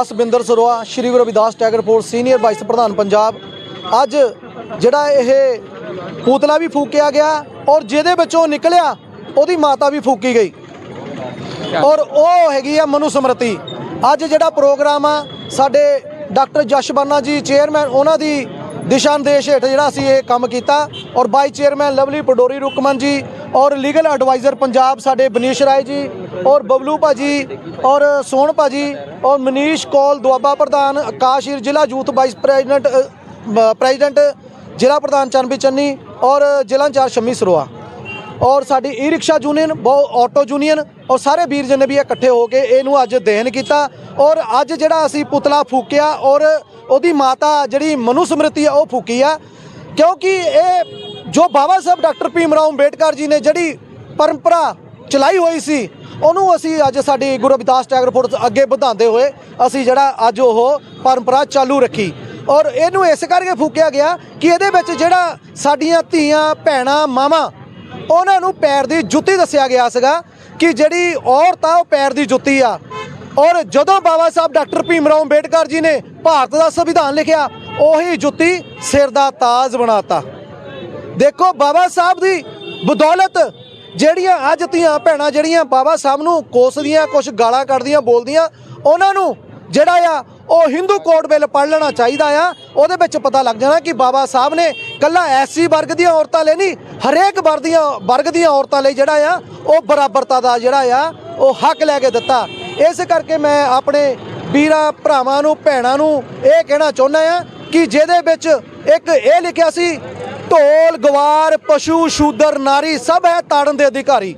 Asbinder Saroya, Shri Guru Ravidas Tiger Force senior vice ਪ੍ਰਧਾਨ ਪੰਜਾਬ। ਅੱਜ ਜਿਹੜਾ ਇਹ ਪੂਤਲਾ ਵੀ ਫੂਕਿਆ ਗਿਆ ਔਰ ਜਿਹਦੇ ਵਿੱਚੋਂ ਨਿਕਲਿਆ, ਉਹਦੀ ਮਾਤਾ ਵੀ ਫੂਕੀ ਗਈ। ਔਰ ਉਹ ਹੈਗੀ ਆ ਮਨੂ ਸਮਰਤੀ। ਅੱਜ ਜਿਹੜਾ ਪ੍ਰੋਗਰਾਮ ਆ, ਸਾਡੇ ਡਾਕਟਰ ਜਸ਼ਬਾਨਾ ਜੀ, ਚੇਅਰਮੈਨ, ਉਹਨਾਂ ਦੀ ਦਿਸ਼ਾ ਨਿਰਦੇਸ਼ ਹੇਠ ਜਿਹੜਾ ਅਸੀਂ ਇਹ ਕੰਮ ਕੀਤਾ ਔਰ ਬਾਈ ਚੇਅਰਮੈਨ ਲਵਲੀ ਪਡੋਰੀ, ਰੁਕਮਨ ਜੀ ਔਰ ਲੀਗਲ ਐਡਵਾਈਜ਼ਰ ਪੰਜਾਬ ਸਾਡੇ ਬਨੀਸ਼ ਰਾਏ ਜੀ ਔਰ ਬਬਲੂ ਭਾਜੀ ਔਰ ਸੋਹਣ ਭਾਜੀ ਔਰ ਮਨੀਸ਼ ਕੌਲ ਦੁਆਬਾ ਪ੍ਰਧਾਨ ਆਕਾਸ਼ੀਰ ਜ਼ਿਲ੍ਹਾ ਯੂਥ ਵਾਈਸ ਪ੍ਰੈਜ਼ੀਡੈਂਟ ਪ੍ਰੈਜ਼ੀਡੈਂਟ ਜ਼ਿਲ੍ਹਾ ਪ੍ਰਧਾਨ ਚੰਨਬੀ ਚੰਨੀ ਔਰ ਜ਼ਿਲ੍ਹਾ ਇੰਚਾਰਜ ਸ਼ਮੀ ਸਰੋਆ। ਔਰ ਸਾਡੀ ਈ ਰਿਕਸ਼ਾ ਯੂਨੀਅਨ ਬਹੁਤ ਆਟੋ ਯੂਨੀਅਨ ਔਰ ਸਾਰੇ ਵੀਰ ਜਨ ਵੀ ਇਕੱਠੇ ਹੋ ਕੇ ਇਹਨੂੰ ਅੱਜ ਦਹਨ ਕੀਤਾ। ਔਰ ਅੱਜ ਜਿਹੜਾ ਅਸੀਂ ਪੁਤਲਾ ਫੂਕਿਆ ਔਰ ਉਹਦੀ ਮਾਤਾ ਜਿਹੜੀ ਮਨੂ ਸਮ੍ਰਿਤੀ ਆ, ਉਹ ਫੂਕੀ ਆ। ਕਿਉਂਕਿ ਇਹ ਜੋ ਬਾਬਾ ਸਾਹਿਬ ਡਾਕਟਰ ਭੀਮ ਰਾਓ ਅੰਬੇਡਕਰ ਜੀ ਨੇ ਜਿਹੜੀ ਪਰੰਪਰਾ ਚਲਾਈ ਹੋਈ ਸੀ, ਉਹਨੂੰ ਅਸੀਂ ਅੱਜ ਸਾਡੀ ਗੁਰੂ ਰਵਿਦਾਸ ਟੈਗਰ ਫੋਰਸ ਅੱਗੇ ਵਧਾਉਂਦੇ ਹੋਏ ਅਸੀਂ ਜਿਹੜਾ ਅੱਜ ਉਹ ਪਰੰਪਰਾ ਚਾਲੂ ਰੱਖੀ। ਔਰ ਇਹਨੂੰ ਇਸ ਕਰਕੇ ਫੂਕਿਆ ਗਿਆ ਕਿ ਇਹਦੇ ਵਿੱਚ ਜਿਹੜਾ ਸਾਡੀਆਂ ਧੀਆਂ, ਭੈਣਾਂ, ਮਾਵਾਂ ਉਹਨਾਂ ਨੂੰ ਪੈਰ ਦੀ ਜੁੱਤੀ ਦੱਸਿਆ ਗਿਆ ਸੀਗਾ ਕਿ ਜਿਹੜੀ ਔਰਤ ਆ, ਉਹ ਪੈਰ ਦੀ ਜੁੱਤੀ ਆ। ਔਰ ਜਦੋਂ ਬਾਬਾ ਸਾਹਿਬ ਡਾਕਟਰ ਭੀਮ ਰਾਓ ਅੰਬੇਡਕਰ ਜੀ ਨੇ ਭਾਰਤ ਦਾ ਸੰਵਿਧਾਨ ਲਿਖਿਆ, ਉਹੀ ਜੁੱਤੀ ਸਿਰ ਦਾ ਤਾਜ ਬਣਾਤਾ। ਦੇਖੋ ਬਾਬਾ ਸਾਹਿਬ ਦੀ ਬਦੌਲਤ ਜਿਹੜੀਆਂ ਅੱਜ ਧੀਆਂ ਭੈਣਾਂ ਜਿਹੜੀਆਂ ਬਾਬਾ ਸਾਹਿਬ ਨੂੰ ਕੋਸਦੀਆਂ ਕੁਝ ਗਾਲਾਂ ਕੱਢਦੀਆਂ, ਬੋਲਦੀਆਂ, ਉਹਨਾਂ ਨੂੰ ਜਿਹੜਾ ਆ ਉਹ ਹਿੰਦੂ ਕੋਡ ਬਿੱਲ ਪੜ੍ਹ ਲੈਣਾ ਚਾਹੀਦਾ ਆ। ਉਹਦੇ ਵਿੱਚ ਪਤਾ ਲੱਗ ਜਾਣਾ ਕਿ ਬਾਬਾ ਸਾਹਿਬ ਨੇ ਕੱਲਾ ਐਸਸੀ ਵਰਗ ਦੀਆਂ ਔਰਤਾਂ ਲਈ ਨਹੀਂ, ਹਰੇਕ ਵਰਗ ਦੀਆਂ ਵਰਗ ਦੀਆਂ ਔਰਤਾਂ ਲਈ ਜਿਹੜਾ ਆ, ਉਹ ਬਰਾਬਰਤਾ ਦਾ ਜਿਹੜਾ ਆ, ਉਹ ਹੱਕ ਲੈ ਕੇ ਦਿੱਤਾ। ਇਸ ਕਰਕੇ ਮੈਂ ਆਪਣੇ ਵੀਰਾਂ, ਭਰਾਵਾਂ ਨੂੰ, ਭੈਣਾਂ ਨੂੰ ਇਹ ਕਹਿਣਾ ਚਾਹੁੰਦਾ ਆ ਕਿ ਜਿਹਦੇ ਵਿੱਚ ਇੱਕ ਇਹ ਲਿਖਿਆ ਸੀ, ਢੋਲ ਗਵਾਰ ਪਸ਼ੂ ਸ਼ੂਦਰ ਨਾਰੀ ਸਭ ਹੈ ਤਾੜਨ ਦੇ ਅਧਿਕਾਰੀ।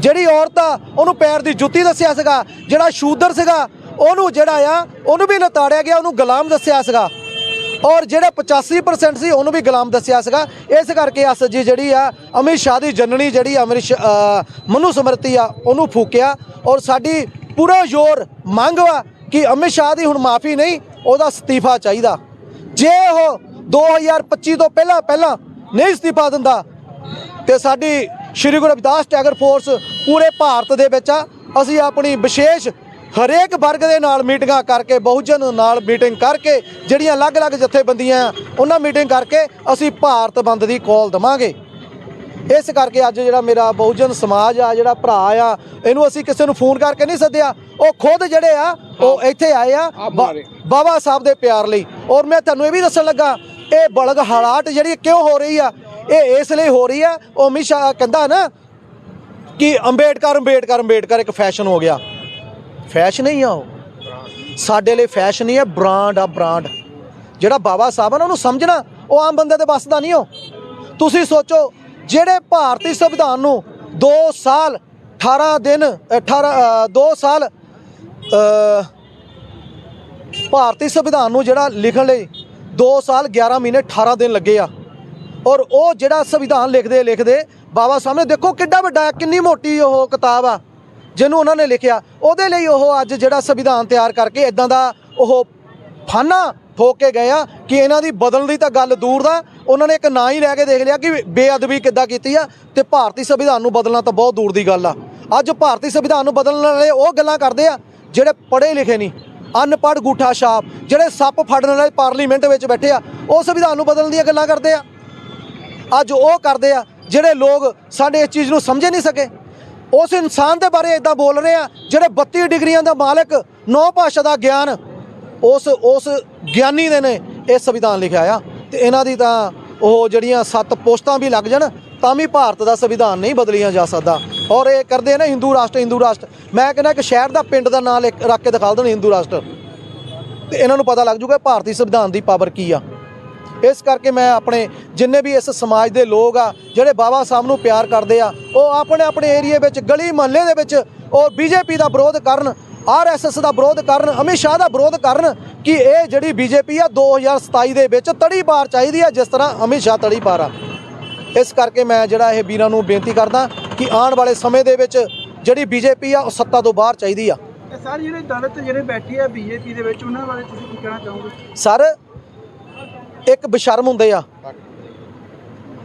ਜਿਹੜੀ ਔਰਤ ਆ, ਉਹਨੂੰ ਪੈਰ ਦੀ ਜੁੱਤੀ ਦੱਸਿਆ ਸੀਗਾ, ਜਿਹੜਾ ਸ਼ੂਦਰ ਸੀਗਾ ਉਹਨੂੰ ਜਿਹੜਾ ਆ ਉਹਨੂੰ ਵੀ ਲਤਾੜਿਆ ਗਿਆ ਉਹਨੂੰ ਗੁਲਾਮ ਦੱਸਿਆ ਸੀਗਾ। ਔਰ ਜਿਹੜਾ 85% ਸੀ ਉਹਨੂੰ ਵੀ ਗੁਲਾਮ ਦੱਸਿਆ ਸੀਗਾ। ਇਸ ਕਰਕੇ ਅਸ ਜੀ ਜਿਹੜੀ ਆ ਅਮਿਤ ਸ਼ਾਹ ਦੀ ਜਨਨੀ ਜਿਹੜੀ ਅਮਰਿਤ ਸ਼- ਅ, ਮਨੂ ਸਮਰਤੀ ਆ ਉਹਨੂੰ ਫੂਕਿਆ। ਔਰ ਸਾਡੀ ਪੂਰਾ ਜ਼ੋਰ ਮੰਗ ਵਾ ਕਿ ਅਮਿਤ ਸ਼ਾਹ ਦੀ ਹੁਣ ਮਾਫੀ ਨਹੀਂ ਉਹਦਾ ਅਸਤੀਫਾ ਚਾਹੀਦਾ। ਜੇ ਉਹ 2025 ਤੋਂ ਪਹਿਲਾਂ ਪਹਿਲਾਂ ਨਹੀਂ ਅਸਤੀਫਾ ਦਿੰਦਾ ਤੇ ਸਾਡੀ ਸ਼੍ਰੀ ਗੁਰੂ ਰਵਿਦਾਸ ਟੈਗਰ ਫੋਰਸ ਪੂਰੇ ਭਾਰਤ ਦੇ ਵਿੱਚ ਆ ਅਸੀਂ ਆਪਣੀ ਵਿਸ਼ੇਸ਼ ਹਰੇਕ ਵਰਗ ਦੇ ਨਾਲ ਮੀਟਿੰਗਾਂ ਕਰਕੇ ਬਹੁਜਨ ਨਾਲ ਮੀਟਿੰਗ ਕਰਕੇ ਜਿਹੜੀਆਂ ਅਲੱਗ-ਅਲੱਗ ਜਥੇਬੰਦੀਆਂ ਆ, ਉਹਨਾਂ ਮੀਟਿੰਗ ਕਰਕੇ ਅਸੀਂ ਭਾਰਤ ਬੰਦ ਦੀ ਕਾਲ ਦਵਾਂਗੇ। ਇਸ ਕਰਕੇ ਅੱਜ ਜਿਹੜਾ ਮੇਰਾ ਬਹੁਜਨ ਸਮਾਜ ਆ ਜਿਹੜਾ ਭਰਾ ਆ ਇਹਨੂੰ ਅਸੀਂ ਕਿਸੇ ਨੂੰ ਫੋਨ ਕਰਕੇ ਨਹੀਂ ਸੱਦਿਆ। ਉਹ ਖੁਦ ਜਿਹੜੇ ਆ ਉਹ ਇੱਥੇ ਆਏ ਆ ਬਾਬਾ ਸਾਹਿਬ ਦੇ ਪਿਆਰ ਲਈ। ਔਰ ਮੈਂ ਤੁਹਾਨੂੰ ਇਹ ਵੀ ਦੱਸਣ ਲੱਗਾ ਇਹ ਬਲਗ ਹਾਲਾਤ ਜਿਹੜੀ ਕਿਉਂ ਹੋ ਰਹੀ ਆ ਇਹ ਇਸ ਲਈ ਹੋ ਰਹੀ ਆ ਉਹ ਸ਼ਾਹ ਕਹਿੰਦਾ ਨਾ ਕਿ ਅੰਬੇਡਕਰ ਅੰਬੇਡਕਰ ਅੰਬੇਡਕਰ ਇੱਕ ਫੈਸ਼ਨ ਹੋ ਗਿਆ। ਫੈਸ਼ਨ ਹੀ ਆ ਉਹ। ਸਾਡੇ ਲਈ ਫੈਸ਼ਨ ਨਹੀਂ ਹੈ ਬ੍ਰਾਂਡ ਆ ਬ੍ਰਾਂਡ ਜਿਹੜਾ ਬਾਬਾ ਸਾਹਿਬ ਆ ਨਾ, ਉਹਨੂੰ ਸਮਝਣਾ, ਉਹ ਆਮ ਬੰਦੇ ਦੇ ਵੱਸ ਦਾ ਨਹੀਂ ਹੋ ਤੁਸੀਂ ਸੋਚੋ, ਜਿਹੜੇ ਭਾਰਤੀ ਸੰਵਿਧਾਨ ਨੂੰ 2 ਸਾਲ 18 ਦਿਨ 18 2 ਸਾਲ ਭਾਰਤੀ ਸੰਵਿਧਾਨ ਨੂੰ ਜਿਹੜਾ ਲਿਖਣ ਲਈ 2 ਸਾਲ 11 ਮਹੀਨੇ 18 ਦਿਨ ਲੱਗੇ ਆ। ਔਰ ਉਹ ਜਿਹੜਾ ਸੰਵਿਧਾਨ ਲਿਖਦੇ ਲਿਖਦੇ ਬਾਬਾ ਸਾਹਿਬ ਨੇ ਦੇਖੋ ਕਿੱਡਾ ਵੱਡਾ, ਕਿੰਨੀ ਮੋਟੀ ਉਹ ਕਿਤਾਬ ਆ। ਜਿਹਨੂੰ ਉਹਨਾਂ ਨੇ ਲਿਖਿਆ। ਉਹਦੇ ਲਈ ਉਹ ਅੱਜ ਜਿਹੜਾ ਸੰਵਿਧਾਨ ਤਿਆਰ ਕਰਕੇ ਇਦਾਂ ਦਾ ਉਹ ਫਾਨਾ ਠੋਕ ਕੇ ਗਏ ਆ ਕਿ ਇਹਨਾਂ ਦੀ ਬਦਲਣ ਦੀ ਤਾਂ ਗੱਲ ਦੂਰ ਦਾ। ਉਹਨਾਂ ਨੇ ਇੱਕ ਨਾਂ ਹੀ ਲੈ ਕੇ ਦੇਖ ਲਿਆ ਕਿ ਬੇਅਦਬੀ ਕਿੱਦਾਂ ਕੀਤੀ ਆ ਤੇ ਭਾਰਤੀ ਸੰਵਿਧਾਨ ਨੂੰ ਬਦਲਣਾ ਤਾਂ ਬਹੁਤ ਦੂਰ ਦੀ ਗੱਲ ਆ। ਅੱਜ ਭਾਰਤੀ ਸੰਵਿਧਾਨ ਨੂੰ ਬਦਲਣ ਵਾਲੇ ਉਹ ਗੱਲਾਂ ਕਰਦੇ ਆ ਜਿਹੜੇ ਪੜ੍ਹੇ ਲਿਖੇ ਨਹੀਂ। ਅਨਪੜ੍ਹ ਗੂਠਾ ਛਾਪ, ਜਿਹੜੇ ਸੱਪ ਫੜਨ ਵਾਲੇ ਪਾਰਲੀਮੈਂਟ ਵਿੱਚ ਬੈਠੇ ਆ, ਉਹ ਸੰਵਿਧਾਨ ਨੂੰ ਬਦਲਣ ਦੀਆਂ ਗੱਲਾਂ ਕਰਦੇ ਆ। ਅੱਜ ਉਹ ਕਰਦੇ ਆ ਜਿਹੜੇ ਲੋਕ ਸਾਡੇ ਇਸ ਚੀਜ਼ ਨੂੰ ਸਮਝ ਨਹੀਂ ਸਕੇ। ਉਸ ਇਨਸਾਨ ਦੇ ਬਾਰੇ ਇਦਾਂ ਬੋਲ ਰਹੇ ਆ, ਜਿਹੜੇ 32 ਡਿਗਰੀਆਂ ਦਾ ਮਾਲਕ ਨੌ ਭਾਸ਼ਾ ਦਾ ਗਿਆਨ ਉਸ ਉਸ ਗਿਆਨੀ ਦੇ ਨੇ ਇਹ ਸੰਵਿਧਾਨ ਲਿਖਿਆ ਆ। ਤੇ ਇਹਨਾਂ ਦੀ ਤਾਂ ਉਹ ਜਿਹੜੀਆਂ ਸੱਤ ਪੋਸਟਾਂ ਵੀ ਲੱਗ ਜਾਣ, ਤਾਂ ਵੀ ਭਾਰਤ ਦਾ ਸੰਵਿਧਾਨ ਨਹੀਂ ਬਦਲੀਆਂ ਜਾ ਸਕਦਾ। ਔਰ ਇਹ ਕਰਦੇ ਆ ਨਾ ਹਿੰਦੂ ਰਾਸ਼ਟਰ ਹਿੰਦੂ ਰਾਸ਼ਟਰ। ਮੈਂ ਕਹਿੰਦਾ ਕਿ ਸ਼ਹਿਰ ਦਾ ਪਿੰਡ ਦਾ ਨਾਂ ਲਿਖ- ਰੱਖ ਕੇ ਦਿਖਾ ਦੇਣ ਹਿੰਦੂ ਰਾਸ਼ਟਰ। ਤੇ ਇਹਨਾਂ ਨੂੰ ਪਤਾ ਲੱਗ ਜੂਗਾ ਭਾਰਤੀ ਸੰਵਿਧਾਨ ਦੀ ਪਾਵਰ ਕੀ ਆ। ਇਸ ਕਰਕੇ ਮੈਂ ਆਪਣੇ ਜਿੰਨੇ ਵੀ ਇਸ ਸਮਾਜ ਦੇ ਲੋਕ ਆ ਜਿਹੜੇ ਬਾਬਾ ਸਾਹਿਬ ਨੂੰ ਪਿਆਰ ਕਰਦੇ ਆ ਉਹ ਆਪਣੇ ਆਪਣੇ ਏਰੀਏ ਵਿੱਚ ਗਲੀ ਮੁਹੱਲੇ ਦੇ ਵਿੱਚ ਉਹ ਬੀਜੇਪੀ ਦਾ ਵਿਰੋਧ ਕਰਨ ਆਰਐਸਐਸ ਦਾ ਵਿਰੋਧ ਕਰਨ ਅਮਿਤ ਸ਼ਾਹ ਦਾ ਵਿਰੋਧ ਕਰਨ ਕਿ ਇਹ ਜਿਹੜੀ ਬੀਜੇਪੀ ਆ 2027 ਦੇ ਵਿੱਚ ਤੜੀ ਪਾਰ ਚਾਹੀਦੀ ਆ ਜਿਸ ਤਰ੍ਹਾਂ ਅਮਿਤ ਸ਼ਾਹ ਤੜੀ ਪਾਰ ਆ। ਇਸ ਕਰਕੇ ਮੈਂ ਜਿਹੜਾ ਇਹ ਵੀਰਾਂ ਨੂੰ ਬੇਨਤੀ ਕਰਦਾ ਕਿ ਆਉਣ ਵਾਲੇ ਸਮੇਂ ਦੇ ਵਿੱਚ ਜਿਹੜੀ ਬੀਜੇਪੀ ਆ ਉਹ ਸੱਤਾ ਤੋਂ ਬਾਹਰ ਚਾਹੀਦੀ ਆ। ਸਾਰੇ ਜਿਹੜੇ ਦਲਿਤ ਜਿਹੜੇ ਬੈਠੇ ਆ ਬੀਜੇਪੀ ਦੇ ਵਿੱਚ ਉਹਨਾਂ ਬਾਰੇ ਤੁਸੀਂ ਕੀ ਕਹਿਣਾ ਚਾਹੋਗੇ? ਸਰ ਇੱਕ ਬਸ਼ਰਮ ਹੁੰਦੇ ਆ।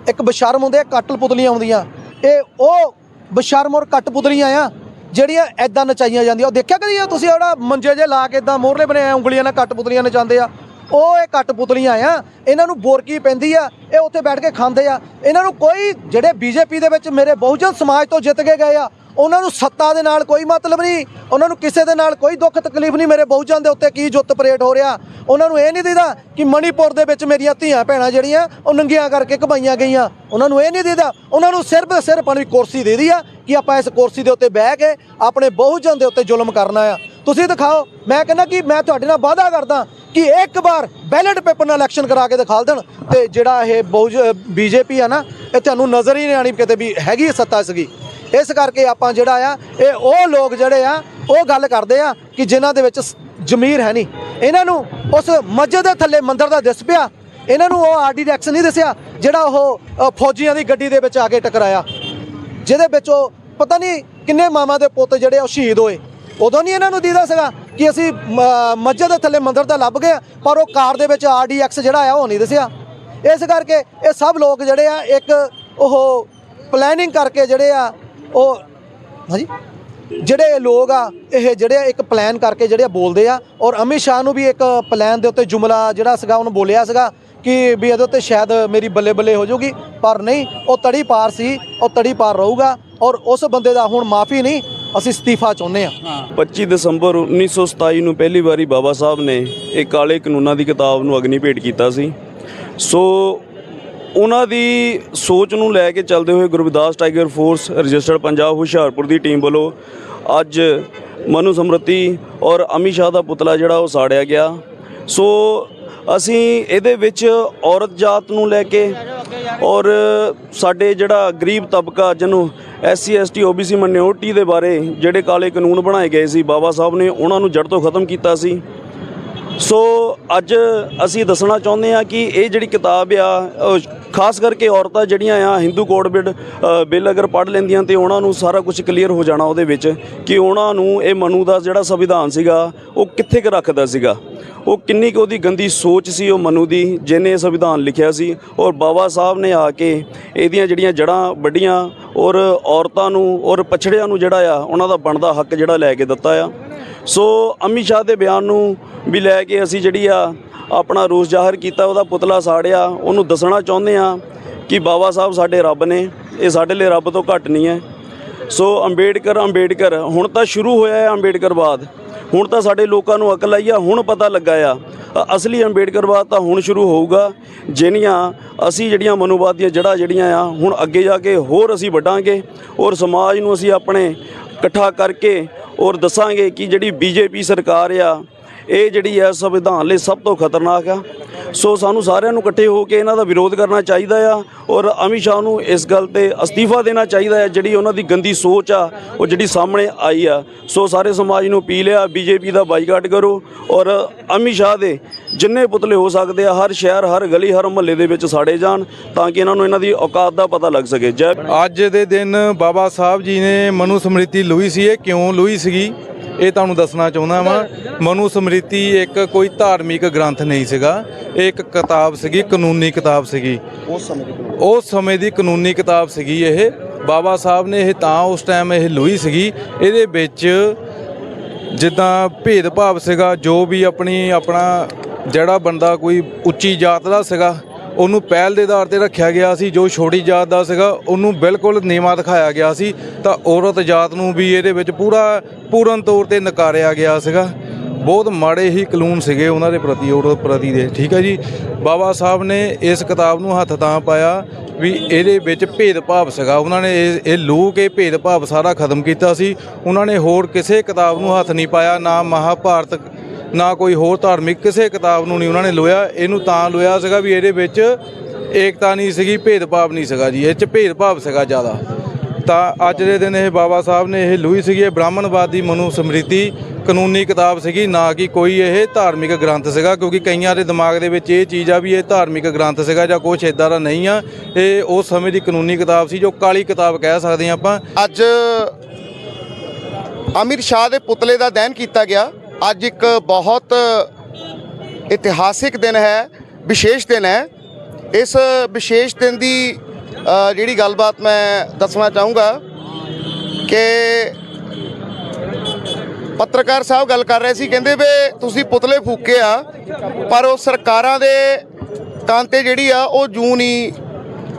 ਇੱਕ ਬਸ਼ਰਮ ਹੁੰਦੇ ਆ ਕਟਲ ਪੁਤਲੀਆਂ ਹੁੰਦੀਆਂ। ਇਹ ਉਹ ਬਸ਼ਰਮ ਔਰ ਕੱਟ ਪੁਤਲੀਆਂ ਆ, ਜਿਹੜੀਆਂ ਐਦਾਂ ਨਚਾਈਆਂ ਜਾਂਦੀਆਂ। ਉਹ ਦੇਖਿਆ ਕਦੀ ਤੁਸੀਂ ਉਹਦਾ ਮੰਜੇ ਜੇ ਲਾ ਕੇ ਇਦਾਂ ਮੋਹਰਲੇ ਬਣੇ ਉਂਗਲੀਆਂ ਨਾਲ ਕੱਟ ਪੁਤਲੀਆਂ ਨਚਾਉਂਦੇ ਆ? ਉਹ ਇਹ ਕੱਟ ਪੁਤਲੀਆਂ ਆ, ਇਹਨਾਂ ਨੂੰ ਬੋਰਕੀ ਪੈਂਦੀ ਆ, ਇਹ ਉੱਥੇ ਬੈਠ ਕੇ ਖਾਂਦੇ ਆ। ਇਹਨਾਂ ਨੂੰ ਕੋਈ, ਜਿਹੜੇ ਬੀਜੇਪੀ ਦੇ ਵਿੱਚ ਮੇਰੇ ਬਹੁਜਨ ਸਮਾਜ ਤੋਂ ਜਿੱਤ ਕੇ ਗਏ ਆ ਉਹਨਾਂ ਨੂੰ ਸੱਤਾ ਦੇ ਨਾਲ ਕੋਈ ਮਤਲਬ ਨਹੀਂ, ਉਹਨਾਂ ਨੂੰ ਕਿਸੇ ਦੇ ਨਾਲ ਕੋਈ ਦੁੱਖ ਤਕਲੀਫ ਨਹੀਂ, ਮੇਰੇ ਬਹੁਜਨ ਦੇ ਉੱਤੇ ਕੀ ਜੁੱਤ ਪਰੇਡ ਹੋ ਰਿਹਾ। ਉਹਨਾਂ ਨੂੰ ਇਹ ਨਹੀਂ ਦਿਖਦਾ ਕਿ ਮਣੀਪੁਰ ਦੇ ਵਿੱਚ ਮੇਰੀਆਂ ਧੀਆਂ ਭੈਣਾਂ ਜਿਹੜੀਆਂ, ਉਹ ਨੰਗੀਆਂ ਕਰਕੇ ਘਬਾਈਆਂ ਗਈਆਂ। ਉਹਨਾਂ ਨੂੰ ਇਹ ਨਹੀਂ ਦਿਖਦਾ ਉਹਨਾਂ ਨੂੰ ਸਿਰਫ ਤੇ ਸਿਰਫ ਆਪਣੀ ਕੁਰਸੀ ਦੇ ਦੀ ਆ ਕਿ ਆਪਾਂ ਇਸ ਕੁਰਸੀ ਦੇ ਉੱਤੇ ਬਹਿ ਕੇ ਆਪਣੇ ਬਹੁਜਨ ਦੇ ਉੱਤੇ ਜ਼ੁਲਮ ਕਰਨਾ ਆ। ਤੁਸੀਂ ਦਿਖਾਓ, ਮੈਂ ਕਹਿੰਦਾ ਕਿ ਮੈਂ ਤੁਹਾਡੇ ਨਾਲ ਵਾਅਦਾ ਕਰਦਾ ਕਿ ਇੱਕ ਵਾਰ ਬੈਲਟ ਪੇਪਰ ਨਾਲ ਇਲੈਕਸ਼ਨ ਕਰਾ ਕੇ ਦਿਖਾ ਦੇਣ ਤੇ ਜਿਹੜਾ ਇਹ ਬਹੁਜ, ਬੀਜੇਪੀ ਆ ਨਾ, ਇਹ ਤੁਹਾਨੂੰ ਨਜ਼ਰ ਹੀ ਨਹੀਂ ਆਣੀ ਕਿਤੇ ਵੀ ਹੈਗੀ ਸੱਤਾ ਸੀਗੀ। ਇਸ ਕਰਕੇ ਆਪਾਂ ਜਿਹੜਾ ਆ, ਇਹ ਉਹ ਲੋਕ ਜਿਹੜੇ ਆ, ਉਹ ਗੱਲ ਕਰਦੇ ਆ ਕਿ ਜਿਨ੍ਹਾਂ ਦੇ ਵਿੱਚ ਜ਼ਮੀਰ ਹੈ ਨਹੀਂ। ਇਹਨਾਂ ਨੂੰ ਉਸ ਮਸਜਿਦ ਦੇ ਥੱਲੇ ਮੰਦਰ ਦਾ ਦਿਸ ਪਿਆ। ਇਹਨਾਂ ਨੂੰ ਉਹ ਆਰਡੀਐਕਸ ਨਹੀਂ ਦੱਸਿਆ, ਜਿਹੜਾ ਉਹ ਫੌਜੀਆਂ ਦੀ ਗੱਡੀ ਦੇ ਵਿੱਚ ਆ ਕੇ ਟਕਰਾਇਆ। ਜਿਹਦੇ ਵਿੱਚ ਉਹ ਪਤਾ ਨਹੀਂ ਕਿੰਨੇ ਮਾਮਾ ਦੇ ਪੁੱਤ ਜਿਹੜੇ ਉਹ ਸ਼ਹੀਦ ਹੋਏ। ਉਦੋਂ ਨਹੀਂ ਇਹਨਾਂ ਨੂੰ ਦੀਦਾ ਸੀਗਾ ਕਿ ਅਸੀਂ ਮ- ਮਸਜਿਦ ਦੇ ਥੱਲੇ ਮੰਦਰ ਦਾ ਲੱਭ ਗਏ ਪਰ ਉਹ ਕਾਰ ਦੇ ਵਿੱਚ ਆਰਡੀਐਕਸ ਜਿਹੜਾ ਆ ਉਹ ਨਹੀਂ ਦੱਸਿਆ। ਇਸ ਕਰਕੇ ਇਹ ਸਭ ਲੋਕ ਜਿਹੜੇ ਆ, ਇੱਕ ਉਹ ਪਲੈਨਿੰਗ ਕਰਕੇ ਜਿਹੜੇ ਆ ਉਹ ਹਾਂਜੀ? ਜਿਹੜੇ ਲੋਕ ਆ, ਇਹ ਜਿਹੜੇ ਇੱਕ ਪਲਾਨ ਕਰਕੇ ਜਿਹੜੇ ਆ ਬੋਲਦੇ ਆ, ਔਰ ਅਮਿਤ ਸ਼ਾਹ ਨੂੰ ਵੀ ਇੱਕ ਪਲਾਨ ਦੇ ਉੱਤੇ ਜੁਮਲਾ ਜਿਹੜਾ ਸੀਗਾ, ਉਹਨੂੰ ਬੋਲਿਆ ਸੀਗਾ ਕਿ ਵੀ ਇਹਦੇ ਉੱਤੇ ਸ਼ਾਇਦ ਮੇਰੀ ਬੱਲੇ ਬੱਲੇ ਹੋ ਜਾਊਗੀ, ਪਰ ਨਹੀਂ, ਉਹ ਤੜੀ ਪਾਰ ਸੀ, ਉਹ ਤੜੀ ਪਾਰ ਰਹੂਗਾ, ਔਰ ਉਸ ਬੰਦੇ ਦਾ ਹੁਣ ਮਾਫੀ ਨਹੀਂ, ਅਸੀਂ ਅਸਤੀਫਾ ਚਾਹੁੰਦੇ ਆ। 25 ਦਸੰਬਰ 1927 ਨੂੰ ਪਹਿਲੀ ਵਾਰੀ ਬਾਬਾ ਸਾਹਿਬ ਨੇ ਇਹ ਕਾਲੇ ਕਾਨੂੰਨਾਂ ਦੀ ਕਿਤਾਬ ਨੂੰ ਅਗਨੀ ਭੇਟ ਕੀਤਾ ਸੀ। ਸੋ ਉਹਨਾਂ ਦੀ ਸੋਚ ਨੂੰ ਲੈ ਕੇ ਚੱਲਦੇ ਹੋਏ Guru Ravidas Tiger Force registered Punjab Hoshiarpur ਦੀ ਟੀਮ ਵੱਲੋਂ ਅੱਜ ਮਨੂ ਸਮਰਤੀ ਔਰ ਅਮਿਤ ਸ਼ਾਹ ਦਾ ਪੁਤਲਾ ਜਿਹੜਾ ਉਹ ਸਾੜਿਆ ਗਿਆ। ਸੋ ਅਸੀਂ ਇਹਦੇ ਵਿੱਚ ਔਰਤ ਜਾਤ ਨੂੰ ਲੈ ਕੇ ਔਰ ਸਾਡੇ ਜਿਹੜਾ ਗਰੀਬ ਤਬਕਾ ਜਿਹਨੂੰ ਐਸਸੀ, ਐਸਟੀ, ਓਬੀਸੀ ਮਾਈਨੋਰਟੀ ਦੇ ਬਾਰੇ ਜਿਹੜੇ ਕਾਲੇ ਕਾਨੂੰਨ ਬਣਾਏ ਗਏ ਸੀ, ਬਾਬਾ ਸਾਹਿਬ ਨੇ ਉਹਨਾਂ ਨੂੰ ਜੜ ਤੋਂ ਖਤਮ ਕੀਤਾ ਸੀ। ਸੋ ਅੱਜ ਅਸੀਂ ਦੱਸਣਾ ਚਾਹੁੰਦੇ ਆ ਕਿ ਇਹ ਜਿਹੜੀ ਕਿਤਾਬ ਆ ਖਾਸ ਕਰਕੇ ਔਰਤਾਂ ਜਿਹੜੀਆਂ ਆ ਹਿੰਦੂ ਕੋਡ ਬਿਲ ਬਿੱਲ ਅਗਰ ਪੜ੍ਹ ਲੈਂਦੀਆਂ ਤੇ ਉਹਨਾਂ ਨੂੰ ਸਾਰਾ ਕੁਝ ਕਲੀਅਰ ਹੋ ਜਾਣਾ ਉਹਦੇ ਵਿੱਚ ਕਿ ਉਹਨਾਂ ਨੂੰ ਇਹ ਮਨੂ ਦਾ ਜਿਹੜਾ ਸੰਵਿਧਾਨ ਸੀਗਾ, ਉਹ ਕਿੱਥੇ ਕੁ ਰੱਖਦਾ ਸੀਗਾ। ਉਹ ਕਿੰਨੀ ਕੁ ਉਹਦੀ ਗੰਦੀ ਸੋਚ ਸੀ ਉਹ ਮਨੂ ਦੀ, ਜਿਹਨੇ ਇਹ ਸੰਵਿਧਾਨ ਲਿਖਿਆ ਸੀ ਔਰ ਬਾਬਾ ਸਾਹਿਬ ਨੇ ਆ ਕੇ ਇਹਦੀਆਂ ਜਿਹੜੀਆਂ ਜੜਾਂ ਵੱਡੀਆਂ ਔਰ ਔਰਤਾਂ ਨੂੰ ਔਰ ਪਛੜਿਆਂ ਨੂੰ ਜਿਹੜਾ ਆ, ਉਹਨਾਂ ਦਾ ਬਣਦਾ ਹੱਕ ਜਿਹੜਾ ਲੈ ਕੇ ਦਿੱਤਾ ਆ। ਸੋ ਅਮਿਤ ਸ਼ਾਹ ਦੇ ਬਿਆਨ ਨੂੰ ਵੀ ਲੈ ਕੇ ਅਸੀਂ ਜਿਹੜੀ ਆ ਆਪਣਾ ਰੋਸ ਜ਼ਾਹਰ ਕੀਤਾ, ਉਹਦਾ ਪੁਤਲਾ ਸਾੜਿਆ। ਉਹਨੂੰ ਦੱਸਣਾ ਚਾਹੁੰਦੇ ਆ ਕਿ ਬਾਬਾ ਸਾਹਿਬ ਸਾਡੇ ਰੱਬ ਨੇ, ਇਹ ਸਾਡੇ ਲਈ ਰੱਬ ਤੋਂ ਘੱਟ ਨਹੀਂ ਹੈ। ਸੋ ਅੰਬੇਡਕਰ ਅੰਬੇਡਕਰ, ਹੁਣ ਤਾਂ ਸ਼ੁਰੂ ਹੋਇਆ ਹੈ ਅੰਬੇਡਕਰਵਾਦ ਹੁਣ ਤਾਂ ਸਾਡੇ ਲੋਕਾਂ ਨੂੰ ਅਕਲ ਆਈ ਆ, ਹੁਣ ਪਤਾ ਲੱਗਾ ਆ। ਅਸਲੀ ਅੰਬੇਡਕਰਵਾਦ ਤਾਂ ਹੁਣ ਸ਼ੁਰੂ ਹੋਊਗਾ। ਜਿਹੜੀਆਂ ਅਸੀਂ ਜਿਹੜੀਆਂ ਮਨੋਵਾਦ ਦੀਆਂ ਜੜ੍ਹਾਂ ਜਿਹੜੀਆਂ ਆ, ਹੁਣ ਅੱਗੇ ਜਾ ਕੇ ਹੋਰ ਅਸੀਂ ਵੱਢਾਂਗੇ। ਔਰ ਸਮਾਜ ਨੂੰ ਅਸੀਂ ਆਪਣੇ ਇਕੱਠਾ ਕਰਕੇ ਔਰ ਦੱਸਾਂਗੇ ਕਿ ਜਿਹੜੀ ਬੀਜੇਪੀ ਸਰਕਾਰ ਆ ਇਹ ਜਿਹੜੀ ਹੈ ਸੰਵਿਧਾਨ ਲਈ ਸਭ ਤੋਂ ਖਤਰਨਾਕ ਆ। ਸੋ ਸਾਨੂੰ ਸਾਰਿਆਂ ਨੂੰ ਇਕੱਠੇ ਹੋ ਕੇ ਇਹਨਾਂ ਦਾ ਵਿਰੋਧ ਕਰਨਾ ਚਾਹੀਦਾ ਆ ਔਰ ਅਮਿਤ ਸ਼ਾਹ ਨੂੰ ਇਸ ਗੱਲ ਤੇ ਅਸਤੀਫਾ ਦੇਣਾ ਚਾਹੀਦਾ ਹੈ ਜਿਹੜੀ ਉਹਨਾਂ ਦੀ ਗੰਦੀ ਸੋਚ ਆ, ਉਹ ਜਿਹੜੀ ਸਾਹਮਣੇ ਆਈ ਆ। ਸੋ ਸਾਰੇ ਸਮਾਜ ਨੂੰ ਅਪੀਲ ਆ, ਬੀਜੇਪੀ ਦਾ ਬਾਈਕਾਟ ਕਰੋ ਔਰ ਅਮਿਤ ਸ਼ਾਹ ਦੇ ਜਿੰਨੇ ਪੁਤਲੇ ਹੋ ਸਕਦੇ ਆ, ਹਰ ਸ਼ਹਿਰ, ਹਰ ਗਲੀ, ਹਰ ਮੁਹੱਲੇ ਦੇ ਵਿੱਚ ਸਾੜੇ ਜਾਣ ਤਾਂ ਕਿ ਇਹਨਾਂ ਨੂੰ ਇਹਨਾਂ ਦੀ ਔਕਾਤ ਦਾ ਪਤਾ ਲੱਗ ਸਕੇ। ਜੈ ਅੱਜ ਦੇ ਦਿਨ ਬਾਬਾ ਸਾਹਿਬ ਜੀ ਨੇ ਮਨੂ ਸਮ੍ਰਿਤੀ ਲੋਈ ਸੀ, ਇਹ ਕਿਉਂ ਲੂਈ ਸੀਗੀ? ਇਹ ਤੁਹਾਨੂੰ ਦੱਸਣਾ ਚਾਹੁੰਦਾ ਵਾਂ ਮਨੂ ਸਮ੍ਰਿਤੀ ਇੱਕ ਕੋਈ ਧਾਰਮਿਕ ਗ੍ਰੰਥ ਨਹੀਂ ਸੀਗਾ ਇਹ ਇੱਕ ਕਿਤਾਬ ਸੀਗੀ ਕਾਨੂੰਨੀ ਕਿਤਾਬ ਸੀਗੀ। ਉਸ ਸਮੇਂ ਦੀ ਉਸ ਸਮੇਂ ਦੀ ਕਾਨੂੰਨੀ ਕਿਤਾਬ ਸੀਗੀ ਇਹ ਬਾਬਾ ਸਾਹਿਬ ਨੇ ਇਹ ਤਾਂ ਉਸ ਟਾਈਮ ਇਹ ਲੋਈ ਸੀਗੀ ਇਹਦੇ ਵਿੱਚ ਜਿੱਦਾਂ ਭੇਦਭਾਵ ਸੀਗਾ ਜੋ ਵੀ ਆਪਣੀ ਆਪਣਾ ਜਿਹੜਾ ਬੰਦਾ ਕੋਈ ਉੱਚੀ ਜਾਤ ਦਾ ਸੀਗਾ ਉਹਨੂੰ ਪਹਿਲ ਦੇ ਆਧਾਰ ਤੇ ਰੱਖਿਆ ਗਿਆ ਸੀ, ਜੋ ਛੋਟੀ ਜਾਤ ਦਾ ਸੀਗਾ, ਉਹਨੂੰ ਬਿਲਕੁਲ ਨੀਵਾਂ ਦਿਖਾਇਆ ਗਿਆ ਸੀ, ਤਾਂ ਔਰਤ ਜਾਤ ਨੂੰ ਵੀ ਇਹਦੇ ਵਿੱਚ ਪੂਰਾ, ਪੂਰਨ ਤੌਰ ਤੇ ਨਕਾਰਿਆ ਗਿਆ ਸੀਗਾ। ਬਹੁਤ ਮਾੜੇ ਹੀ ਕਾਨੂੰਨ ਸੀਗੇ ਉਹਨਾਂ ਦੇ ਪ੍ਰਤੀ, ਔਰਤ ਪ੍ਰਤੀ ਦੇ, ਠੀਕ ਹੈ ਜੀ? ਬਾਬਾ ਸਾਹਿਬ ਨੇ ਇਸ ਕਿਤਾਬ ਨੂੰ ਹੱਥ ਤਾਂ ਪਾਇਆ ਵੀ ਇਹਦੇ ਵਿੱਚ ਭੇਦਭਾਵ ਸੀਗਾ। ਉਹਨਾਂ ਨੇ ਇਹ ਇਹ ਲੂ ਕੇ ਭੇਦਭਾਵ ਸਾਰਾ ਖਤਮ ਕੀਤਾ ਸੀ। ਉਹਨਾਂ ਨੇ ਹੋਰ ਕਿਸੇ ਕਿਤਾਬ ਨੂੰ ਹੱਥ ਨਹੀਂ ਪਾਇਆ, ਨਾ ਮਹਾਭਾਰਤ ਨਾ ਕੋਈ ਹੋਰ ਧਾਰਮਿਕ ਕਿਸੇ ਕਿਤਾਬ ਨੂੰ ਨਹੀਂ ਉਹਨਾਂ ਨੇ ਲੋਇਆ। ਇਹਨੂੰ ਤਾਂ ਲੋਇਆ ਸੀਗਾ ਵੀ ਇਹਦੇ ਵਿੱਚ ਏਕਤਾ ਨਹੀਂ ਸੀਗੀ, ਭੇਦਭਾਵ ਨਹੀਂ ਸੀਗਾ ਜੀ। ਇਹ ਚ ਭੇਦਭਾਵ ਸੀਗਾ ਜ਼ਿਆਦਾ। ਤਾਂ ਅੱਜ ਦੇ ਦਿਨ ਇਹ ਬਾਬਾ ਸਾਹਿਬ ਨੇ ਇਹ ਲੂਈ ਸੀਗੀ, ਇਹ ਬ੍ਰਾਹਮਣਵਾਦੀ ਮਨੂ ਸਮ੍ਰਿਤੀ ਕਾਨੂੰਨੀ ਕਿਤਾਬ ਸੀਗੀ, ਨਾ ਕਿ ਕੋਈ ਇਹ ਧਾਰਮਿਕ ਗ੍ਰੰਥ ਸੀਗਾ, ਕਿਉਂਕਿ ਕਈਆਂ ਦੇ ਦਿਮਾਗ ਦੇ ਵਿੱਚ ਇਹ ਚੀਜ਼ ਆ ਵੀ ਇਹ ਧਾਰਮਿਕ ਗ੍ਰੰਥ ਸੀਗਾ ਜਾਂ ਕੁਛ ਇਦਾਂ ਦਾ ਨਹੀਂ ਆ। ਇਹ ਉਸ ਸਮੇਂ ਦੀ ਕਾਨੂੰਨੀ ਕਿਤਾਬ ਸੀ, ਜੋ ਕਾਲੀ ਕਿਤਾਬ ਕਹਿ ਸਕਦੇ ਹਾਂ ਆਪਾਂ। ਅੱਜ ਅਮਿਤ ਸ਼ਾਹ ਦੇ ਪੁਤਲੇ ਦਾ ਦਹਨ ਕੀਤਾ ਗਿਆ। ਅੱਜ ਇੱਕ ਬਹੁਤ ਇਤਿਹਾਸਿਕ ਦਿਨ ਹੈ, ਵਿਸ਼ੇਸ਼ ਦਿਨ ਹੈ। ਇਸ ਵਿਸ਼ੇਸ਼ ਦਿਨ ਦੀ ਜਿਹੜੀ ਗੱਲਬਾਤ ਮੈਂ ਦੱਸਣਾ ਚਾਹੂੰਗਾ ਕਿ ਪੱਤਰਕਾਰ ਸਾਹਿਬ ਗੱਲ ਕਰ ਰਹੇ ਸੀ, ਕਹਿੰਦੇ ਵੀ ਤੁਸੀਂ ਪੁਤਲੇ ਫੂਕੇ ਆ, ਪਰ ਉਹ ਸਰਕਾਰਾਂ ਦੇ ਕੰਨ ਤੇ ਜਿਹੜੀ ਆ, ਉਹ ਜੂ ਨਹੀਂ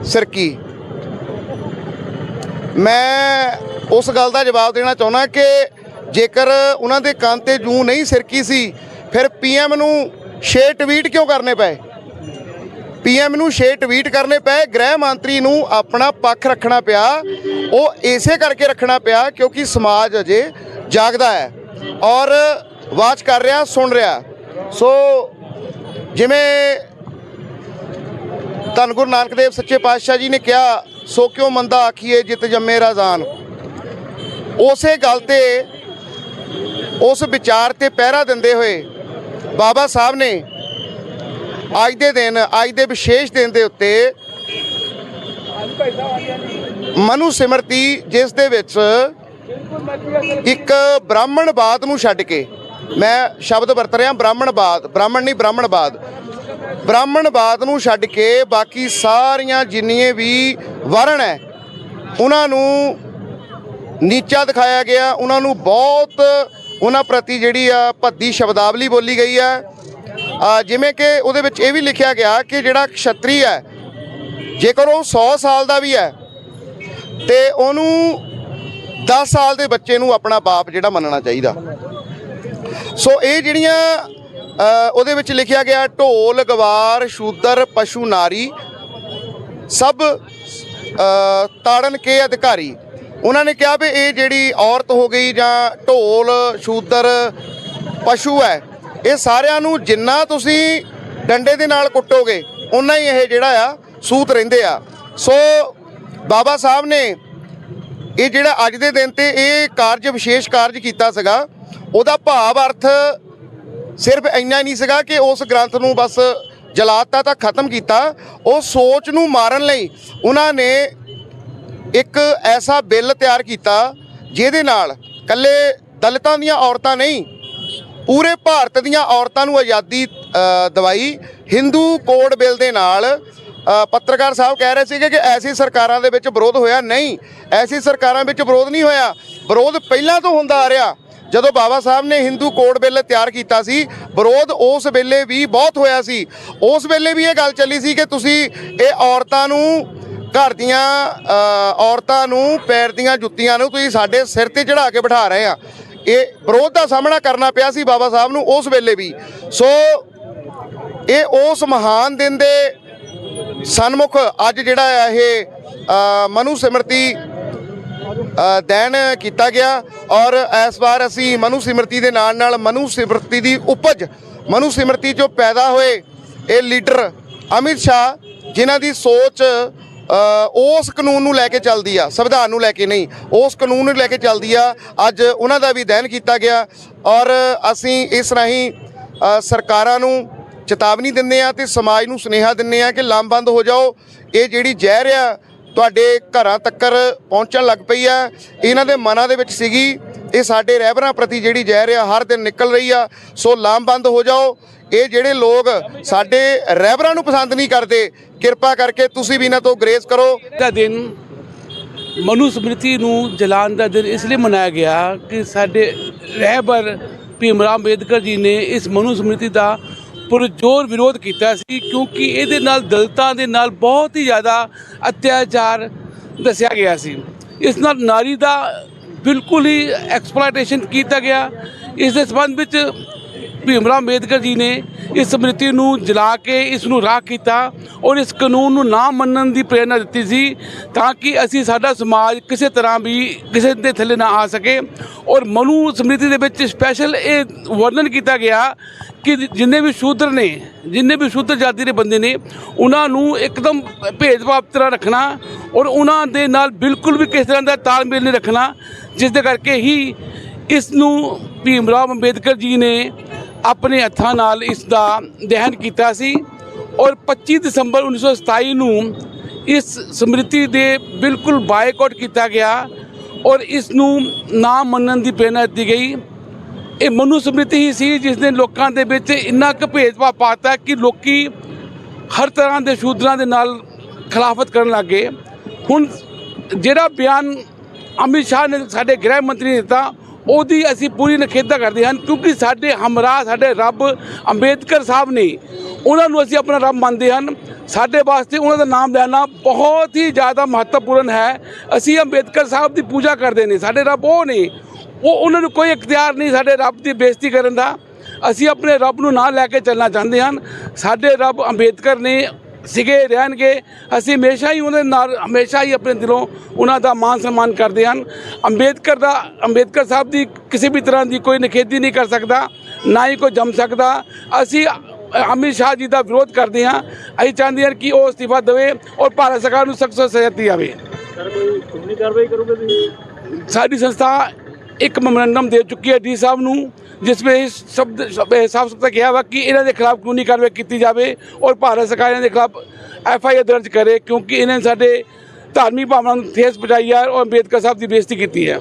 ਸਰਕੀ। ਮੈਂ ਉਸ ਗੱਲ ਦਾ ਜਵਾਬ ਦੇਣਾ ਚਾਹੁੰਦਾ ਕਿ ਜੇਕਰ ਉਹਨਾਂ ਦੇ ਕੰਨ ਤੇ ਜੂ ਨਹੀਂ ਸਿਰਕੀ ਸੀ, ਫਿਰ ਪੀਐਮ ਨੂੰ 6 ਟਵੀਟ ਕਿਉਂ ਕਰਨੇ ਪਏ? ਪੀਐਮ ਨੂੰ 6 ਟਵੀਟ ਕਰਨੇ ਪਏ, ਗ੍ਰਹਿ ਮੰਤਰੀ ਨੂੰ ਆਪਣਾ ਪੱਖ ਰੱਖਣਾ ਪਿਆ। ਉਹ ਇਸੇ ਕਰਕੇ ਰੱਖਣਾ ਪਿਆ ਕਿਉਂਕਿ ਸਮਾਜ ਅਜੇ ਜਾਗਦਾ ਹੈ ਔਰ ਵਾਚ ਕਰ ਰਿਹਾ, ਸੁਣ ਰਿਹਾ। ਸੋ ਜਿਵੇਂ ਧੰਨ ਗੁਰੂ ਨਾਨਕ ਦੇਵ ਸੱਚੇ ਪਾਤਸ਼ਾਹ ਜੀ ਨੇ ਕਿਹਾ, ਸੋ ਕਿਉਂ ਮੰਦਾ ਆਖੀਏ ਜਿਤ ਜੰਮੇ ਰਾਜ਼ਾਨ। ਉਸੇ ਗੱਲ ਤੇ ਉਸ ਵਿਚਾਰ ਤੇ ਪਹਿਰਾ ਦਿੰਦੇ ਹੋਏ ਬਾਬਾ ਸਾਹਿਬ ਨੇ ਅੱਜ ਦੇ ਦਿਨ, ਅੱਜ ਦੇ ਵਿਸ਼ੇਸ਼ ਦਿਨ ਦੇ ਉੱਤੇ ਮਨੂ ਸਿਮਰਤੀ, ਜਿਸ ਦੇ ਵਿੱਚ ਇੱਕ ਬ੍ਰਾਹਮਣਵਾਦ ਨੂੰ ਛੱਡ ਕੇ, ਮੈਂ ਸ਼ਬਦ ਵਰਤ ਰਿਹਾ ਬ੍ਰਾਹਮਣਵਾਦ ਬ੍ਰਾਹਮਣ ਨਹੀਂ ਬ੍ਰਾਹਮਣਵਾਦ ਬ੍ਰਾਹਮਣਵਾਦ ਨੂੰ ਛੱਡ ਕੇ ਬਾਕੀ ਸਾਰੀਆਂ ਜਿੰਨੀਆਂ ਵੀ ਵਰਣ ਹੈ, ਉਹਨਾਂ ਨੂੰ ਨੀਚਾ ਦਿਖਾਇਆ ਗਿਆ, ਉਹਨਾਂ ਨੂੰ ਬਹੁਤ ਉਹਨਾਂ ਪ੍ਰਤੀ ਜਿਹੜੀ ਆ ਭੱਦੀ ਸ਼ਬਦਾਵਲੀ ਬੋਲੀ ਗਈ ਹੈ ਆ, ਜਿਵੇਂ ਕਿ ਉਹਦੇ ਵਿੱਚ ਇਹ ਵੀ ਲਿਖਿਆ ਗਿਆ ਕਿ ਜਿਹੜਾ ਕਸ਼ਤਰੀ ਹੈ, ਜੇਕਰ ਉਹ 100 ਸਾਲ ਦਾ ਵੀ ਹੈ, ਤੇ ਉਹਨੂੰ 10 ਸਾਲ ਦੇ ਬੱਚੇ ਨੂੰ ਆਪਣਾ ਬਾਪ ਜਿਹੜਾ ਮੰਨਣਾ ਚਾਹੀਦਾ। ਸੋ ਇਹ ਜਿਹੜੀਆਂ ਉਹਦੇ ਵਿੱਚ ਲਿਖਿਆ ਗਿਆ, ਢੋਲ, ਗਵਾਰ, ਸ਼ੂਦਰ, ਪਸ਼ੂ, ਨਾਰੀ, ਸਭ ਤਾੜਨ ਕੇ ਅਧਿਕਾਰੀ। ਉਹਨਾਂ ਨੇ ਕਿਹਾ ਵੀ ਇਹ ਜਿਹੜੀ ਔਰਤ ਹੋ ਗਈ ਜਾਂ ਢੋਲ, ਸ਼ੂਦਰ, ਪਸ਼ੂ ਹੈ, ਇਹ ਸਾਰਿਆਂ ਨੂੰ ਜਿੰਨਾ ਤੁਸੀਂ ਡੰਡੇ ਦੇ ਨਾਲ ਕੁੱਟੋਗੇ ਉਨਾ ਹੀ ਇਹ ਜਿਹੜਾ ਆ, ਸੂਤ ਰਹਿੰਦੇ ਆ। ਸੋ ਬਾਬਾ ਸਾਹਿਬ ਨੇ ਇਹ ਜਿਹੜਾ ਅੱਜ ਦੇ ਦਿਨ ਤੇ ਇਹ ਕਾਰਜ, ਵਿਸ਼ੇਸ਼ ਕਾਰਜ ਕੀਤਾ ਸੀਗਾ, ਉਹਦਾ ਭਾਵ ਅਰਥ ਸਿਰਫ ਇੰਨਾ ਨਹੀਂ ਸੀਗਾ ਕਿ ਉਸ ਗ੍ਰੰਥ ਨੂੰ ਬਸ ਜਲਾਤਾ ਤਾਂ ਖਤਮ ਕੀਤਾ, ਉਹ ਸੋਚ ਨੂੰ ਮਾਰਨ ਲਈ ਉਹਨਾਂ ਨੇ ਇੱਕ ਐਸਾ ਬਿੱਲ ਤਿਆਰ ਕੀਤਾ ਜਿਹਦੇ ਨਾਲ ਕੱਲੇ ਦਲਿਤਾਂ ਦੀਆਂ ਔਰਤਾਂ ਨਹੀਂ, ਪੂਰੇ ਭਾਰਤ ਦੀਆਂ ਔਰਤਾਂ ਨੂੰ ਆਜ਼ਾਦੀ ਦਵਾਈ ਹਿੰਦੂ ਕੋਡ ਬਿੱਲ ਦੇ ਨਾਲ ਪੱਤਰਕਾਰ ਸਾਹਿਬ ਕਹਿ ਰਹੇ ਸੀਗੇ ਕਿ ਐਸੀ ਸਰਕਾਰਾਂ ਦੇ ਵਿੱਚ ਵਿਰੋਧ ਹੋਇਆ ਨਹੀਂ, ਐਸੀ ਸਰਕਾਰਾਂ ਵਿੱਚ ਵਿਰੋਧ ਨਹੀਂ ਹੋਇਆ। ਵਿਰੋਧ ਪਹਿਲਾਂ ਤੋਂ ਹੁੰਦਾ ਆ ਰਿਹਾ। ਜਦੋਂ ਬਾਬਾ ਸਾਹਿਬ ਨੇ ਹਿੰਦੂ ਕੋਡ ਬਿੱਲ ਤਿਆਰ ਕੀਤਾ ਸੀ, ਵਿਰੋਧ ਉਸ ਵੇਲੇ ਵੀ ਬਹੁਤ ਹੋਇਆ ਸੀ। ਉਸ ਵੇਲੇ ਵੀ ਇਹ ਗੱਲ ਚੱਲੀ ਸੀ ਕਿ ਤੁਸੀਂ ਇਹ ਔਰਤਾਂ ਨੂੰ ਘਰ ਦੀਆਂ ਔਰਤਾਂ ਨੂੰ ਪੈਰ ਦੀਆਂ ਜੁੱਤੀਆਂ ਨੂੰ ਤੁਸੀਂ ਸਾਡੇ ਸਿਰ ਤੇ ਚੜਾ ਕੇ ਬਿਠਾ ਰਹੇ ਆ। ਇਹ ਵਿਰੋਧ ਦਾ ਸਾਹਮਣਾ ਕਰਨਾ ਪਿਆ ਸੀ ਬਾਬਾ ਸਾਹਿਬ ਨੂੰ ਉਸ ਵੇਲੇ ਵੀ। ਸੋ ਇਹ ਉਸ ਮਹਾਨ ਦਿਨ ਦੇ ਸਨਮੁਖ ਅੱਜ ਜਿਹੜਾ ਆ ਇਹ ਅ, ਮਨੂ ਸਿਮਰਤੀ ਅ, ਕੀਤਾ ਗਿਆ ਔਰ ਇਸ ਵਾਰ ਅਸੀਂ ਮਨੂ ਸਿਮਰਤੀ ਦੇ ਨਾਲ ਨਾਲ ਮਨੂ ਸਿਮਰਤੀ ਦੀ ਉਪਜ ਮਨੂ ਸਿਮਰਤੀ ਚੋਂ ਪੈਦਾ ਹੋਏ ਇਹ ਲੀਡਰ ਅਮਿਤ ਸ਼ਾਹ ਜਿਨ੍ਹਾਂ ਦੀ ਸੋਚ ਉਸ ਕਾਨੂੰਨ ਨੂੰ ਲੈ ਕੇ ਚੱਲਦੀ ਆ, ਸੰਵਿਧਾਨ ਨੂੰ ਲੈ ਕੇ ਨਹੀਂ। ਉਸ ਕਾਨੂੰਨ ਨੂੰ ਲੈ ਕੇ ਚੱਲਦੀ ਆ, ਅੱਜ ਉਹਨਾਂ ਦਾ ਵੀ ਦਹਿਨ ਕੀਤਾ ਗਿਆ ਔਰ ਅਸੀਂ ਇਸ ਰਾਹੀਂ ਸਰਕਾਰਾਂ ਨੂੰ ਚੇਤਾਵਨੀ ਦਿੰਦੇ ਆ ਤੇ ਸਮਾਜ ਨੂੰ ਸੁਨੇਹਾ ਦਿੰਦੇ ਆ ਕਿ ਲਾਮਬੰਦ ਹੋ ਜਾਓ। ਇਹ ਜਿਹੜੀ ਜ਼ਹਿਰ ਆ ਤੁਹਾਡੇ ਘਰਾਂ ਤੱਕਰ ਪਹੁੰਚਣ ਲੱਗ ਪਈ ਆ। ਇਹਨਾਂ ਦੇ ਮਨਾਂ ਦੇ ਵਿੱਚ ਸੀਗੀ, ਇਹ ਸਾਡੇ ਰਹਿਬਰਾਂ ਪ੍ਰਤੀ ਜਿਹੜੀ ਜ਼ਹਿਰ ਆ, ਹਰ ਦਿਨ ਨਿਕਲ ਰਹੀ ਆ। ਸੋ ਲਾਮਬੰਦ ਹੋ ਜਾਓ। ਇਹ ਜਿਹੜੇ ਲੋਕ ਸਾਡੇ ਰਹਿਬਰਾਂ ਨੂੰ ਪਸੰਦ ਨਹੀਂ ਕਰਦੇ, ਕਿਰਪਾ ਕਰਕੇ ਤੁਸੀਂ ਵੀ ਇਹਨਾਂ ਤੋਂ ਗ੍ਰੇਸ ਕਰੋ। ਦਾ ਦਿਨ ਮਨੂ ਸਮ੍ਰਿਤੀ ਨੂੰ ਜਲਾਨ ਦਾ ਦਿਨ ਇਸ ਲਈ ਮਨਾਇਆ ਗਿਆ ਕਿ ਸਾਡੇ ਰਹਿਬਰ ਭੀਮ ਭੀਮਰਾਵ ਅੰਬੇਦਕਰ ਜੀ ਨੇ ਇਸ ਮਨੂ ਸਮ੍ਰਿਤੀ ਦਾ ਪੁਰਜੋਰ ਵਿਰੋਧ ਕੀਤਾ ਸੀ ਕਿਉਂਕਿ ਇਹਦੇ ਨਾਲ ਦਲਤਾਂ ਦੇ ਨਾਲ ਬਹੁਤ ਹੀ ਜ਼ਿਆਦਾ ਅਤਿਆਚਾਰ ਦੱਸਿਆ ਗਿਆ ਸੀ। ਇਸ ਨਾਲ ਨਾਰੀ ਦਾ ਬਿਲਕੁਲ ਹੀ ਐਕਸਪਲੋਇਟੇਸ਼ਨ ਕੀਤਾ ਗਿਆ। ਇਸ ਦੇ ਸੰਬੰਧ ਵਿੱਚ ਭੀਮਰਾਵ ਅੰਬੇਦਕਰ ਜੀ ਨੇ ਇਸ ਸਮ੍ਰਿਤੀ ਨੂੰ ਜਲਾ ਕੇ ਇਸ ਨੂੰ ਰਾਖ ਕੀਤਾ ਔਰ ਇਸ ਕਾਨੂੰਨ ਨੂੰ ਨਾ ਮੰਨਣ ਦੀ ਪ੍ਰੇਰਣਾ ਦਿੱਤੀ ਸੀ ਤਾਂ ਕਿ ਅਸੀਂ ਸਾਡਾ ਸਮਾਜ ਕਿਸੇ ਤਰ੍ਹਾਂ ਵੀ ਕਿਸੇ ਦੇ ਥੱਲੇ ਨਾ ਆ ਸਕੇ ਔਰ ਮਨੂ ਸਮ੍ਰਿਤੀ ਦੇ ਵਿੱਚ ਸਪੈਸ਼ਲ ਇਹ ਵਰਣਨ ਕੀਤਾ ਗਿਆ ਕਿ ਜਿੰਨੇ ਵੀ ਸ਼ੂਦਰ ਨੇ, ਜਿੰਨੇ ਵੀ ਸ਼ੂਦਰ ਜਾਤੀ ਦੇ ਬੰਦੇ ਨੇ, ਉਹਨਾਂ ਨੂੰ ਇੱਕਦਮ ਭੇਦਭਾਵ ਤਰ੍ਹਾਂ ਰੱਖਣਾ ਔਰ ਉਹਨਾਂ ਦੇ ਨਾਲ ਬਿਲਕੁਲ ਵੀ ਕਿਸੇ ਤਰ੍ਹਾਂ ਦਾ ਤਾਲਮੇਲ ਨਹੀਂ ਰੱਖਣਾ, ਜਿਸ ਦੇ ਕਰਕੇ ਹੀ ਇਸ ਨੂੰ ਭੀਮ ਭੀਮਰਾਵ ਅੰਬੇਦਕਰ ਜੀ ਨੇ ਆਪਣੇ ਹੱਥਾਂ ਨਾਲ ਇਸ ਦਾ ਦਹਨ ਕੀਤਾ ਸੀ ਔਰ 25 ਦਸੰਬਰ 1927 ਨੂੰ ਇਸ ਸਮ੍ਰਿਤੀ ਦੇ ਬਿਲਕੁਲ ਬਾਈਕਾਟ ਕੀਤਾ ਗਿਆ ਔਰ ਇਸ ਨੂੰ ਨਾ ਮੰਨਣ ਦੀ ਪ੍ਰੇਰਣਾ ਦਿੱਤੀ ਗਈ। ਇਹ ਮਨੂ ਸਮ੍ਰਿਤੀ ਹੀ ਸੀ ਜਿਸ ਨੇ ਲੋਕਾਂ ਦੇ ਵਿੱਚ ਇੰਨਾ ਕੁ ਭੇਦਭਾਵ ਪਾਤਾ ਕਿ ਲੋਕੀ ਹਰ ਤਰ੍ਹਾਂ ਦੇ ਸ਼ੂਦਰਾਂ ਦੇ ਨਾਲ ਖਿਲਾਫਤ ਕਰਨ ਲੱਗੇ ਹੁਣ ਜਿਹੜਾ ਬਿਆਨ ਅਮਿਤ ਸ਼ਾਹ ਨੇ ਸਾਡੇ ਗ੍ਰਹਿ ਮੰਤਰੀ ਨੇ ਦਿੱਤਾ ਉਹਦੀ ਅਸੀਂ ਪੂਰੀ ਨਖੇਧਾ ਕਰਦੇ ਹਨ ਕਿਉਂਕਿ ਸਾਡੇ ਹਮਰਾ ਸਾਡੇ ਰੱਬ ਅੰਬੇਦਕਰ ਸਾਹਿਬ ਨੇ ਉਹਨਾਂ ਨੂੰ ਅਸੀਂ ਆਪਣਾ ਰੱਬ ਮੰਨਦੇ ਹਨ ਸਾਡੇ ਵਾਸਤੇ ਉਹਨਾਂ ਦਾ ਨਾਮ ਲੈਣਾ ਬਹੁਤ ਹੀ ਜ਼ਿਆਦਾ ਮਹੱਤਵਪੂਰਨ ਹੈ। ਅਸੀਂ ਅੰਬੇਦਕਰ ਸਾਹਿਬ ਦੀ ਪੂਜਾ ਕਰਦੇ ਨੇ, ਸਾਡੇ ਰੱਬ ਉਹ ਨੇ। ਉਹ ਉਹਨਾਂ ਨੂੰ ਕੋਈ ਇਖਤਿਆਰ ਨਹੀਂ ਸਾਡੇ ਰੱਬ ਦੀ ਬੇਇੱਜ਼ਤੀ ਕਰਨ ਦਾ। ਅਸੀਂ ਆਪਣੇ ਰੱਬ ਨੂੰ ਨਾਲ ਲੈ ਕੇ ਚੱਲਣਾ ਚਾਹੁੰਦੇ ਹਨ ਸਾਡੇ ਰੱਬ ਅੰਬੇਦਕਰ ਨੇ ਸਿਗੇ ਰਹਿਣਗੇ। ਅਸੀਂ ਹਮੇਸ਼ਾ ਹੀ ਉਹਨਾਂ ਦੇ ਨਾਲ ਹਮੇਸ਼ਾ ਹੀ ਆਪਣੇ ਦਿਲੋਂ ਉਹਨਾਂ ਦਾ ਮਾਨ ਸਨਮਾਨ ਕਰਦੇ ਹਨ। ਅੰਬੇਦਕਰ ਦਾ ਅੰਬੇਦਕਰ ਸਾਹਿਬ ਦੀ ਕਿਸੇ ਵੀ ਤਰ੍ਹਾਂ ਦੀ ਕੋਈ ਨਿਖੇਧੀ ਨਹੀਂ ਕਰ ਸਕਦਾ ਨਾ ਹੀ ਕੋਈ ਜੰਮ ਸਕਦਾ। ਅਸੀਂ ਅਮਿਤ ਸ਼ਾਹ ਜੀ ਦਾ ਵਿਰੋਧ ਕਰਦੇ ਹਾਂ। ਅਸੀਂ ਚਾਹੁੰਦੇ ਹਾਂ ਕਿ ਉਹ ਅਸਤੀਫਾ ਦੇਵੇ ਔਰ ਭਾਰਤ ਸਰਕਾਰ ਨੂੰ ਸਖਤ ਸਜ਼ਾ ਦਿੱਤੀ ਜਾਵੇ ਸਾਡੀ ਸੰਸਥਾ ਇੱਕ ਮੈਮੋਰੰਡਮ ਦੇ ਚੁੱਕੀ ਹੈ ਡੀ ਸਾਹਿਬ ਨੂੰ। ਜਿਸ ਵਿੱਚ ਸ਼ਬਦ ਸ਼ਬ- ਸਾਫ਼ ਸੁਥਰਾ ਕਿਹਾ ਵਾ ਕਿ ਇਹਨਾਂ ਦੇ ਖਿਲਾਫ ਕਾਨੂੰਨੀ ਕਾਰਵਾਈ ਕੀਤੀ ਜਾਵੇ ਔਰ ਭਾਰਤ ਸਰਕਾਰ ਇਹਨਾਂ ਦੇ ਖਿਲਾਫ ਐਫ ਆਈ ਆਰ ਦਰਜ ਕਰੇ ਕਿਉਂਕਿ ਇਹਨਾਂ ਨੇ ਸਾਡੇ ਧਾਰਮਿਕ ਭਾਵਨਾ ਨੂੰ ਠੇਸ ਪਹੁੰਚਾਈ ਹੈ ਔਰ ਅੰਬੇਦਕਰ ਸਾਹਿਬ ਦੀ ਬੇਇੱਜ਼ਤੀ ਕੀਤੀ ਹੈ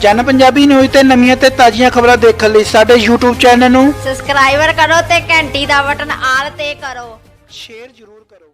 ਜਨ ਪੰਜਾਬੀ ਨਿਊਜ਼ ਤੇ ਨਵੀਆਂ ਤੇ ਤਾਜ਼ੀਆਂ ਖਬਰਾਂ ਦੇਖਣ ਲਈ ਸਾਡੇ YouTube ਚੈਨਲ ਨੂੰ ਸਬਸਕ੍ਰਾਈਬਰ ਕਰੋ ਤੇ ਘੰਟੀ ਦਾ ਬਟਨ ਆਲ ਤੇ ਕਰੋ ਸ਼ੇਅਰ ਜ਼ਰੂਰ ਕਰੋ